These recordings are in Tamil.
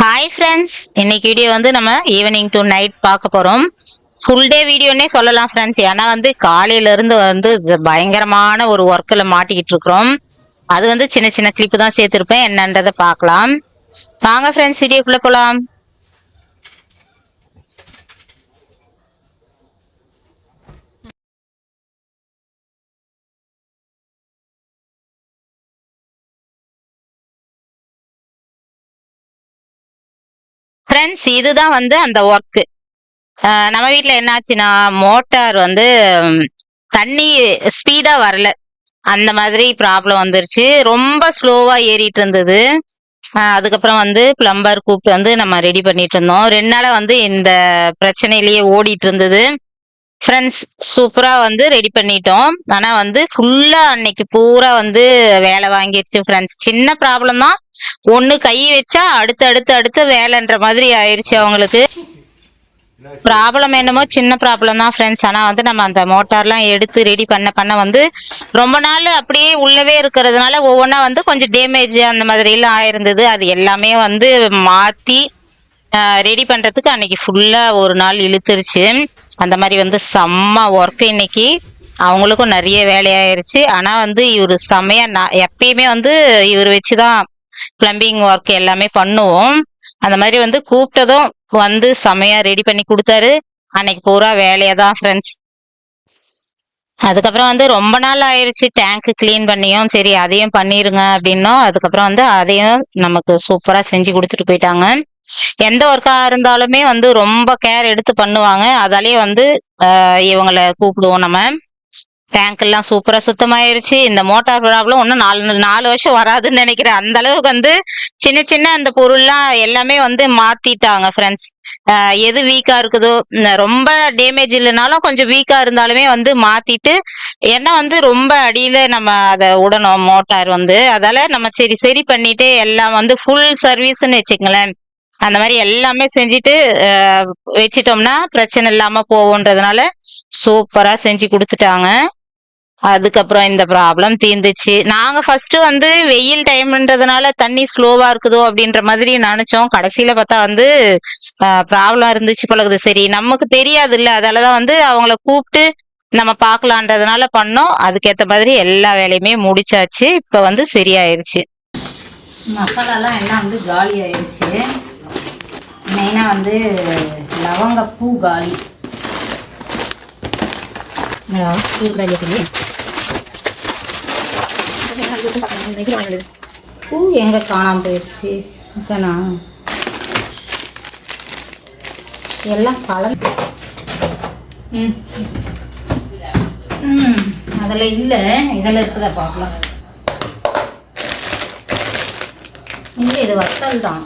ஹாய் ஃப்ரெண்ட்ஸ் இன்னைக்கு வீடியோ வந்து நம்ம ஈவினிங் டு நைட் பார்க்க போறோம். ஃபுல் டே வீடியோன்னே சொல்லலாம் ஃப்ரெண்ட்ஸ் ஏன்னா வந்து காலையில இருந்து வந்து பயங்கரமான ஒரு ஒர்க்கில் மாட்டிக்கிட்டு இருக்கிறோம். அது வந்து சின்ன சின்ன கிளிப்பு தான் சேர்த்துருப்பேன். என்னன்றதை பார்க்கலாம். வாங்க ஃப்ரெண்ட்ஸ் வீடியோக்குள்ள போகலாம் ஃப்ரெண்ட்ஸ் இதுதான் வந்து அந்த ஒர்க்கு நம்ம வீட்டில் என்னாச்சுன்னா மோட்டார் வந்து தண்ணி ஸ்பீடாக வரல. அந்த மாதிரி ப்ராப்ளம் வந்துருச்சு. ரொம்ப ஸ்லோவாக ஏறிட்டு இருந்தது அதுக்கப்புறம் வந்து பிளம்பர் கூப்பிட்டு வந்து நம்ம ரெடி பண்ணிட்டு இருந்தோம் ரெண்டு நாளாக வந்து இந்த பிரச்சனையிலேயே ஓடிட்டு இருந்தது ஃப்ரெண்ட்ஸ் சூப்பராக வந்து ரெடி பண்ணிட்டோம். ஆனால் வந்து ஃபுல்லாக அன்னைக்கு பூரா வந்து வேலை வாங்கிடுச்சு ஃப்ரெண்ட்ஸ் சின்ன ப்ராப்ளம் தான். ஒண்ணு கை வச்சா அடுத்து அடுத்து அடுத்து வேலைன்ற மாதிரி ஆயிடுச்சு அவங்களுக்கு. ப்ராப்ளம் என்னமோ சின்ன ப்ராப்ளம் தான் ஃப்ரெண்ட்ஸ் ஆனால் வந்து நம்ம அந்த மோட்டார்லாம் எடுத்து ரெடி பண்ண பண்ண வந்து ரொம்ப நாள் அப்படியே உள்ளவே இருக்கிறதுனால ஒவ்வொன்றா வந்து கொஞ்சம் டேமேஜ் அந்த மாதிரிலாம் ஆயிருந்தது. அது எல்லாமே வந்து மாற்றி ரெடி பண்ணுறதுக்கு அன்னைக்கு ஃபுல்லாக ஒரு நாள் இழுத்துருச்சு. அந்த மாதிரி வந்து செம்ம ஒர்க் இன்னைக்கு. அவங்களுக்கும் நிறைய வேலையாயிருச்சு ஆனால் வந்து இவர் செம்மையாக நான் எப்பயுமே வந்து இவர் வச்சு தான் பிளம்பிங் ஒர்க் எல்லாமே பண்ணுவோம். அந்த மாதிரி வந்து கூப்பிட்டதும் வந்து செமையா ரெடி பண்ணி கொடுத்தாரு. அன்னைக்கு பூரா வேலையை தான் ஃப்ரெண்ட்ஸ் அதுக்கப்புறம் வந்து ரொம்ப நாள் ஆயிடுச்சு டேங்க் க்ளீன் பண்ணியும். சரி அதையும் பண்ணிருங்க அப்படின்னோம். அதுக்கப்புறம் வந்து அதையும் நமக்கு சூப்பரா செஞ்சு கொடுத்துட்டு போயிட்டாங்க. எந்த ஒர்க்கா இருந்தாலுமே வந்து ரொம்ப கேர் எடுத்து பண்ணுவாங்க. அதாலேயே வந்து இவங்களை கூப்பிடுவோம் நம்ம. டேங்க் எல்லாம் சூப்பரா சுத்தமாயிருச்சு. இந்த மோட்டார் ப்ராப்ளம் ஒன்றும் நாலு நாலு வருஷம் வராதுன்னு நினைக்கிறேன். அந்த அளவுக்கு வந்து சின்ன சின்ன அந்த பொருள்லாம் எல்லாமே வந்து மாத்திட்டாங்க ஃப்ரெண்ட்ஸ் எது வீக்கா இருக்குதோ ரொம்ப டேமேஜ் இல்லைனாலும் கொஞ்சம் வீக்கா இருந்தாலுமே வந்து மாத்திட்டு ஏன்னா வந்து ரொம்ப அடியில நம்ம அதை விடணும் மோட்டார் வந்து. அதால நம்ம சரி சரி பண்ணிட்டு எல்லாம் வந்து ஃபுல் சர்வீஸ்ன்னு வச்சுக்கங்களேன். அந்த மாதிரி எல்லாமே செஞ்சுட்டு வச்சிட்டோம்னா பிரச்சனை இல்லாம போவோன்றதுனால சூப்பரா செஞ்சு கொடுத்துட்டாங்க. அதுக்கப்புறம் இந்த ப்ராப்ளம் தீர்ந்துச்சு. நாங்க ஃபர்ஸ்ட் வந்து வெயில் டைம்ன்றதுனால தண்ணி ஸ்லோவா இருக்குதோ அப்படின்ற மாதிரி நினைச்சோம். கடைசியில பார்த்தா வந்து ப்ராப்ளம் இருந்துச்சு பழகுது சரி நமக்கு தெரியாது இல்ல அதாலதான் வந்து அவங்கள கூப்பிட்டு நம்ம பார்க்கலான்றதுனால பண்ணோம். அதுக்கேத்த மாதிரி எல்லா வேலையுமே முடிச்சாச்சு. இப்ப வந்து சரியாயிருச்சு. மசாலாலாம் எல்லாம் வந்து காலி ஆயிடுச்சு மெயினாக வந்து லவங்கப்பூ காலி. பூ பூ எங்கே காணாம போயிடுச்சு இதானா எல்லாம் கலந்து ம் ம் அதில் இல்லை இதில் இருக்குதா பார்க்கலாம் இல்லை இது வத்தல் தான்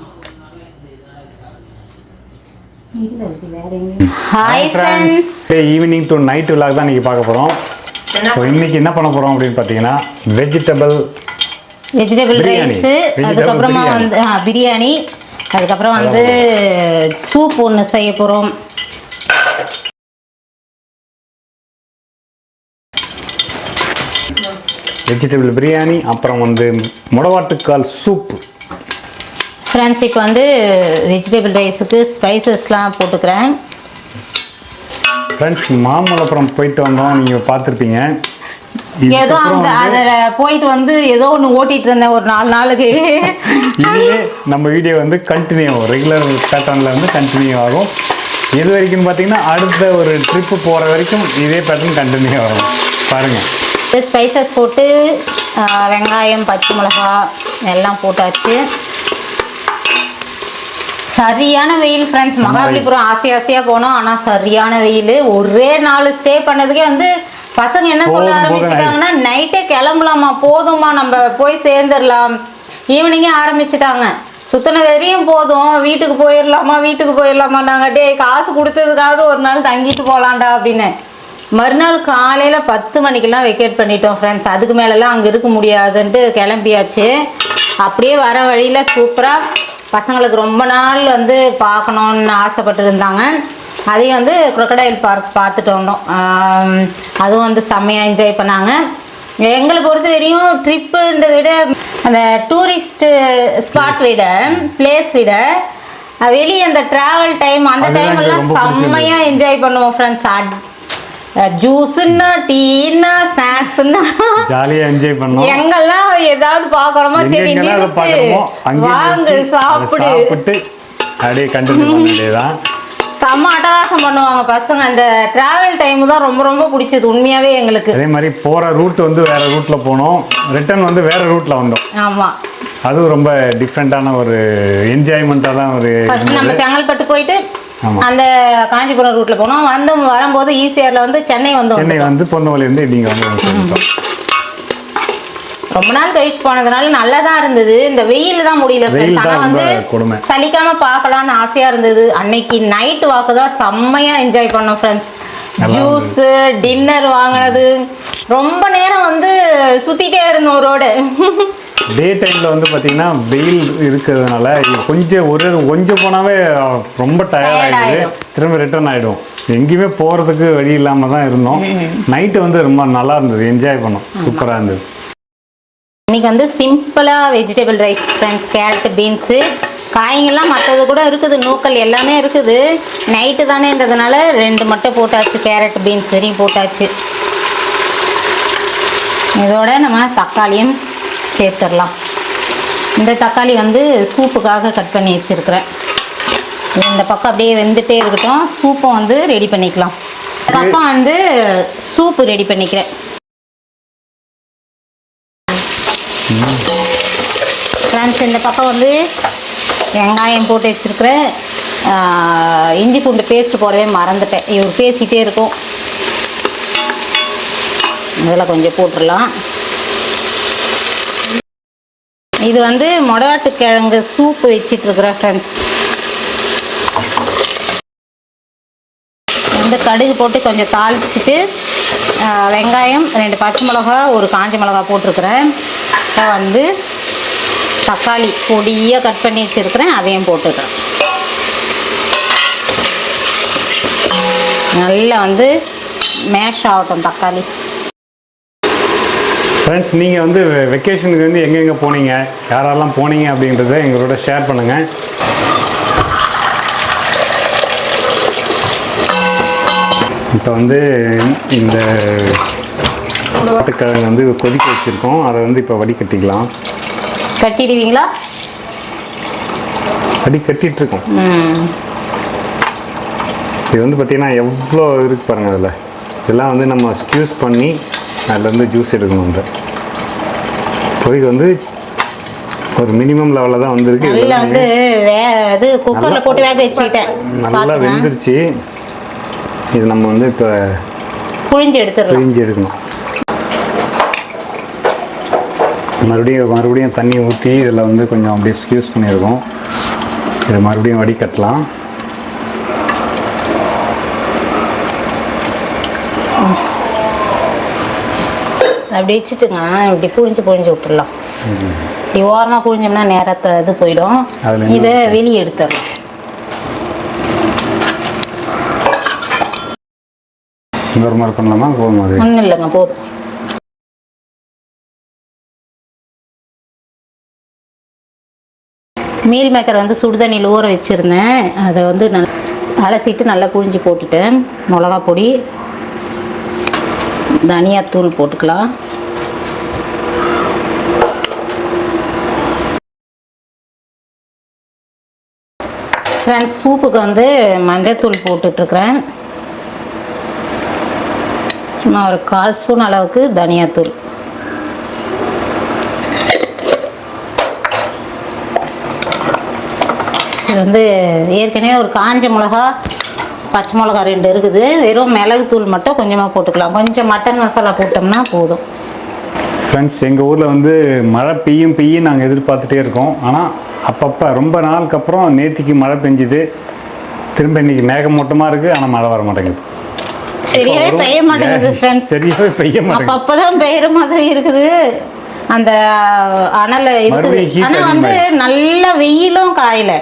hi friends evening to night விழாக் தான் இன்னைக்கு பார்க்க போகிறோம் இன்னைக்கு என்ன பண்ண போகிறோம் அப்படின்னு பார்த்தீங்கன்னா வெஜிடபிள் வெஜிடபிள் பிரியாணி. ரைஸ் அதுக்கப்புறமா. வந்து பிரியாணி. அதுக்கப்புறம் வந்து சூப் ஒன்று செய்ய போகிறோம் வெஜிடபிள் பிரியாணி அப்புறம் வந்து முடவாட்டுக்கால் சூப் ஃப்ரெண்ட்ஸ் இப்போ வந்து வெஜிடபிள் ரைஸுக்கு ஸ்பைசஸ்லாம் போட்டுக்கிறேன். ஃப்ரெண்ட்ஸ் மாமல்லபுரம் போயிட்டு வந்தோம். நீங்கள் பார்த்துருப்பீங்க. ஏதோ அங்கே அதில் போயிட்டு வந்து ஏதோ ஒன்று ஓட்டிட்டு இருந்தேன் ஒரு நாலு நாளுக்கு. இதுவே நம்ம வீடியோ வந்து கண்டினியூ ஆகும். ரெகுலர் பேட்டர்னில் வந்து கண்டினியூ ஆகும். எது வரைக்கும் பார்த்தீங்கன்னா அடுத்த ஒரு ட்ரிப்பு போகிற வரைக்கும் இதே பேட்டர்ன் கண்டினியூ ஆகும். பாருங்கள் ஸ்பைசஸ் போட்டு வெங்காயம் பச்சை மிளகா எல்லாம் போட்டாச்சு. சரியான வெயில் ஃப்ரெண்ட்ஸ் மகாபலிபுரம் ஆசை ஆசையாக போனோம். ஆனால் சரியான வெயில். ஒரே நாள் ஸ்டே பண்ணதுக்கே வந்து பசங்க என்ன சொல்ல ஆரம்பிச்சிட்டாங்கன்னா நைட்டே கிளம்பலாமா? போதுமா? நம்ம போய் சேர்ந்துடலாம். ஈவினிங்கே ஆரம்பிச்சிட்டாங்க. சுத்தின வரையும் போதும். வீட்டுக்கு போயிடலாமா? வீட்டுக்கு போயிடலாமா நாங்கள் டே காசு கொடுத்ததுக்காக ஒரு நாள் தங்கிட்டு போகலாம்டா அப்படின்னு. மறுநாள் காலையில் பத்து மணிக்கெல்லாம் வெக்கேட் பண்ணிட்டோம் ஃப்ரெண்ட்ஸ் அதுக்கு மேலெல்லாம் அங்கே இருக்க முடியாதுன்ட்டு கிளம்பியாச்சு. அப்படியே வர வழியில் சூப்பராக பசங்களுக்கு ரொம்ப நாள் வந்து பார்க்கணுன்னு ஆசைப்பட்டு இருந்தாங்க அதையும் வந்து crocodile பார்க் பார்த்துட்டு வந்தோம். அதுவும் வந்து செம்மையாக என்ஜாய் பண்ணாங்க. எங்களை பொறுத்த வரையும் ட்ரிப்புன்றதை விட அந்த டூரிஸ்ட் ஸ்பாட் விட பிளேஸ் விட வெளிய அந்த டிராவல் டைம் அந்த டைம் எல்லாம் ரொம்ப பிடிச்சது. செம்மையா என்ஜாய் பண்ணுவோம் ஃப்ரெண்ட்ஸ் ஜூஸ்னா டீனா ஜாலியாக என்ஜாய் பண்ணோம் எங்கெல்லாம் ஏதாவது பாக்குறோமோ சரி வாங்கு சாப்பிடு. சாப்பிட்டு அப்படியே கண்டினியூ பண்ண வேண்டியதுதான். செம்ம அட்டகாசம் பண்ணுவாங்க பசங்க. அந்த டிராவல் டைம் தான் ரொம்ப ரொம்ப பிடிச்சது உண்மையாவே எங்களுக்கு. அதே மாதிரி போகிற ரூட் வந்து வேற ரூட்டில் போனோம். ரிட்டர்ன் வந்து வேற ரூட்டில் வந்தோம். ஆமா. அதுவும் ரொம்ப டிஃப்ரெண்ட்டான ஒரு என்ஜாய்மெண்ட்டாக தான் ஒரு நம்ம செங்கல்பட்டு போயிட்டு. அந்த காஞ்சிபுரம் ரூட்ல போனோம். வந்து வரும்போது ஈசிஆர்ல வந்து சென்னை வந்து சென்னை. வந்து பொன்னவழிலேருந்து இடிங்க வந்து ரொம்ப நாள் கழிச்சு போனதுனால நல்லா தான் இருந்தது. இந்த வெயில் தான் முடியல. ஆனா வந்து. சலிக்காம பார்க்கலாம்னு ஆசையா இருந்தது. அன்னைக்கு நைட் வாக்கு தான் செம்மையா என்ஜாய் பண்ணோம் ஃப்ரெண்ட்ஸ் ஜூஸ் டின்னர் வாங்கினது. ரொம்ப நேரம் வந்து சுத்திட்டே இருந்தோம் ரோடு டே டைமில் வந்து பார்த்தீங்கன்னா வெயில் இருக்கிறதுனால கொஞ்சம் ஒரு கொஞ்சம் போனாவே ரொம்ப டயர்ட் ஆகிடுது. திரும்ப ரிட்டர்ன் ஆகிடும் எங்கேயுமே போகிறதுக்கு வழி இல்லாமல் தான் இருந்தோம். நைட்டு வந்து ரொம்ப நல்லா இருந்தது. என்ஜாய் பண்ணோம். சூப்பராக இருந்தது. இன்னைக்கு வந்து சிம்பிளா vegetable rice friends carrot beans காய்ங்கெல்லாம் மற்றது கூட இருக்குது. நூக்கல் எல்லாமே இருக்குது. நைட்டு தானேன்றதுனால ரெண்டு மட்டும் போட்டாச்சு கேரட் பீன்ஸ் சரியும் போட்டாச்சு. இதோட நம்ம தக்காளியும் சேர்த்துடலாம். இந்த தக்காளி வந்து சூப்புக்காக கட் பண்ணி வச்சுருக்கிறேன். இந்த பக்கம் அப்படியே வெந்துட்டே இருக்கட்டும். சூப்பும் வந்து ரெடி பண்ணிக்கலாம். இந்த பக்கம் வந்து சூப்பு ரெடி பண்ணிக்கிறேன். ஃப்ரெண்ட்ஸ் இந்த பக்கம் வந்து வெங்காயம் போட்டு வச்சுருக்கிறேன். இஞ்சி பூண்டு பேஸ்ட் போடவே மறந்துட்டேன். இவர் பேசிகிட்டே இருக்கும். இதில் கொஞ்சம் போட்டுடலாம். இது வந்து மொடவாட்டு கிழங்கு சூப்பு வச்சிட்டு ஃப்ரெண்ட்ஸ் இந்த கடுகு போட்டு கொஞ்சம் தாளிச்சிட்டு வெங்காயம் ரெண்டு பச்சை மிளகா ஒரு காஞ்ச மிளகா போட்டிருக்கிறேன். இப்போ வந்து தக்காளி பொடியாக கட் பண்ணி வச்சுருக்கிறேன் அதையும் போட்டுக்கிறேன். நல்லா வந்து மேஷ் ஆகட்டும் தக்காளி. ஃப்ரெண்ட்ஸ் நீங்கள் வந்து வெக்கேஷனுக்கு வந்து எங்கெங்கே போனீங்க? யாரெல்லாம் போனீங்க அப்படின்றத எங்களோட ஷேர் பண்ணுங்கள் இப்போ வந்து இந்த ஆட்டுக்கிழங்கு வந்து கொதிக்க வச்சுருக்கோம். அதை வந்து இப்போ வடிகட்டிக்கலாம். கட்டிடுவீங்களா? வடிகட்டிட்டு இருக்கோம் ம். இது வந்து பார்த்தீங்கன்னா எவ்வளோ இருக்கு பாருங்க அதில். இதெல்லாம் வந்து நம்ம ஸ்க்யூஸ் பண்ணி அதுலேருந்து ஜூஸ் எடுக்கணுன்ற கொதிக்க வந்து ஒரு மினிமம் லெவலில் தான் வந்திருக்கு. இதெல்லாம் வந்து இது குக்கரில் போட்டு வேக வச்சுக்கிட்டேன். நல்லா வெந்துருச்சு. இது நம்ம வந்து இப்போ புழிஞ்சு எடுத்துடலாம். பிழிஞ்சு எடுக்கணும். மறுபடியும் மறுபடியும் தண்ணி ஊற்றி இதில் வந்து கொஞ்சம் அப்படியே ஸ்க்யூஸ் பண்ணியிருக்கோம். இதை மறுபடியும் வடிகட்டலாம். அப்படி வச்சுட்டுங்க இப்படி புழிஞ்சு புழிஞ்சு விட்டுடலாம் இப்படி ஓரமாக புழிஞ்சோம்னா நேரத்தை இது போயிடும். இதை வெளியே எடுத்துடலாம். ஒன்றும் இல்லைங்க போதும். மீல் மேக்கர் வந்து சுடுதண்ணியில் ஊற வச்சுருந்தேன். அதை வந்து நல் அலசிட்டு நல்லா புழிஞ்சு போட்டுட்டேன். மிளகா பொடி தனியாத்தூள் போட்டுக்கலாம். ஃப்ரெண்ட்ஸ் சூப்புக்கு வந்து மஞ்சத்தூள் போட்டுட்ருக்குறேன். சும்மா ஒரு கால் ஸ்பூன் அளவுக்கு தனியாத்தூள். இது வந்து ஏற்கனவே ஒரு காஞ்ச மிளகா பச்சை மிளகா ரெண்டு இருக்குது. வெறும் மிளகுத்தூள் மட்டும் கொஞ்சமாக போட்டுக்கலாம். கொஞ்சம் மட்டன் மசாலா போட்டோம்னா போதும். ஃப்ரெண்ட்ஸ் எங்கள் ஊரில் வந்து மழை பெய்யும் பெய்யும் நாங்கள் எதிர்பார்த்துட்டே இருக்கோம். ஆனால் அப்பப்போ ரொம்ப நாளுக்கு அப்புறம் நேத்திக்கு மழை பெஞ்சுது. திரும்ப இன்னைக்கு மேகமூட்டமாக இருக்குது ஆனால் மழை வர மாட்டேங்குது. சரியாவே. பெய்ய மாட்டேங்குது? ஃப்ரெண்ட்ஸ் சரியாவே பெய்ய மாட்டேங்குது. அப்பப்பதான் பெய்யுற மாதிரி இருக்குது. அந்த அனல இருக்குது. ஆனா வந்து நல்ல வெயிலும் காயல.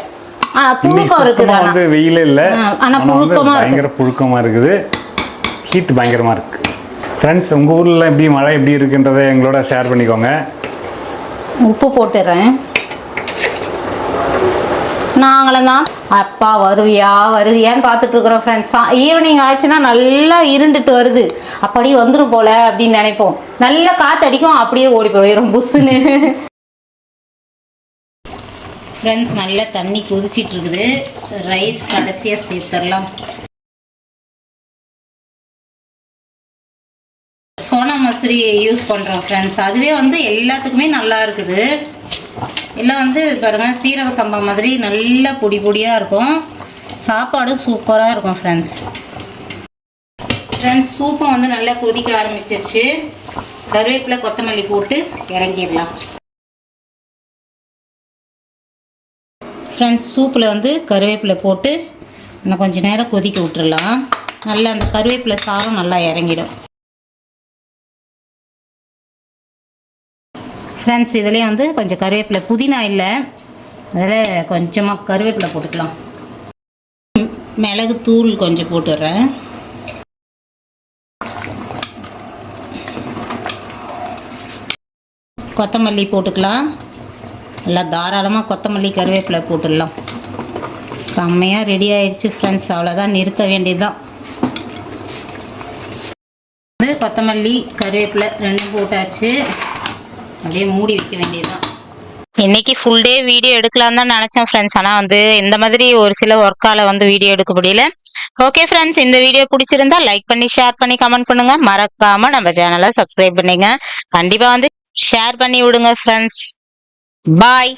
புழுக்கம் இருக்குது ஆனா. வெயில் இல்லை. ஆனா புழுக்கமா இருக்கு. பயங்கர புழுக்கமாக இருக்குது. ஹீட் பயங்கரமாக இருக்குது ஃப்ரெண்ட்ஸ் உங்கள் ஊரில் எப்படி மழை எப்படி இருக்குன்றதை எங்களோட ஷேர் பண்ணிக்கோங்க. உப்பு போட்டுடுறேன் நாங்களும் தான் அப்பா வருவியா? வருவியான்னு பார்த்துட்டு இருக்கிறோம் ஃப்ரெண்ட்ஸ் ஈவினிங் ஆச்சுன்னா நல்லா இருண்டுட்டு வருது. அப்படியே வந்துடும் போல அப்படின்னு நினைப்போம். நல்லா காற்றடிக்கும் அப்படியே ஓடி போயிடும் புஷ்ஷுன்னு. ஃப்ரெண்ட்ஸ் நல்லா தண்ணி கொதிச்சிட்டு இருக்குது ரைஸ் கடைசியாக சேர்த்துடலாம் சோனா மசூரி யூஸ் பண்ணுறோம் ஃப்ரெண்ட்ஸ் அதுவே வந்து எல்லாத்துக்குமே நல்லா இருக்குது. எல்லாம் வந்து பாருங்க சீரக சம்பா மாதிரி நல்ல பொடி பொடியாக இருக்கும். சாப்பாடும் சூப்பராக இருக்கும் ஃப்ரெண்ட்ஸ் ஃப்ரெண்ட்ஸ் சூப்பும் வந்து நல்லா கொதிக்க ஆரம்பிச்சிருச்சு. கருவேப்பிலை கொத்தமல்லி போட்டு இறங்கிடலாம். ஃப்ரெண்ட்ஸ் சூப்பில் வந்து கருவேப்பிலை போட்டு இன்னும் கொஞ்சம் நேரம் கொதிக்க விட்டுடலாம் நல்லா அந்த கருவேப்பிலை சாரம் நல்லா இறங்கிடும். ஃப்ரெண்ட்ஸ் இதுலேயே வந்து கொஞ்சம் கருவேப்பிலை புதினா இல்லை. அதில் கொஞ்சமாக கருவேப்பிலை போட்டுக்கலாம். மிளகு தூள் கொஞ்சம் போட்டுடுறேன். கொத்தமல்லி போட்டுக்கலாம். நல்லா தாராளமாக கொத்தமல்லி கருவேப்பிலை போட்டுடலாம். செம்மையாக ரெடி ஆயிடுச்சு ஃப்ரெண்ட்ஸ் அவ்வளோதான் நிறுத்த வேண்டியதுதான். வந்து கொத்தமல்லி கருவேப்பிலை ரெண்டும் போட்டாச்சு. அப்படியே மூடி வைக்க வேண்டியதுதான். இன்னைக்கு ஃபுல் டே வீடியோ எடுக்கலாம் தான் நினச்சேன் ஃப்ரெண்ட்ஸ் ஆனா வந்து இந்த மாதிரி ஒரு சில ஒர்க்கால வந்து வீடியோ எடுக்க முடியல. ஓகே ஃப்ரெண்ட்ஸ் இந்த வீடியோ பிடிச்சிருந்தா லைக் பண்ணி ஷேர் பண்ணி கமெண்ட் பண்ணுங்க. மறக்காம நம்ம சேனலை சப்ஸ்கிரைப் பண்ணிங்க. கண்டிப்பா வந்து ஷேர் பண்ணி விடுங்க ஃப்ரெண்ட்ஸ் பாய்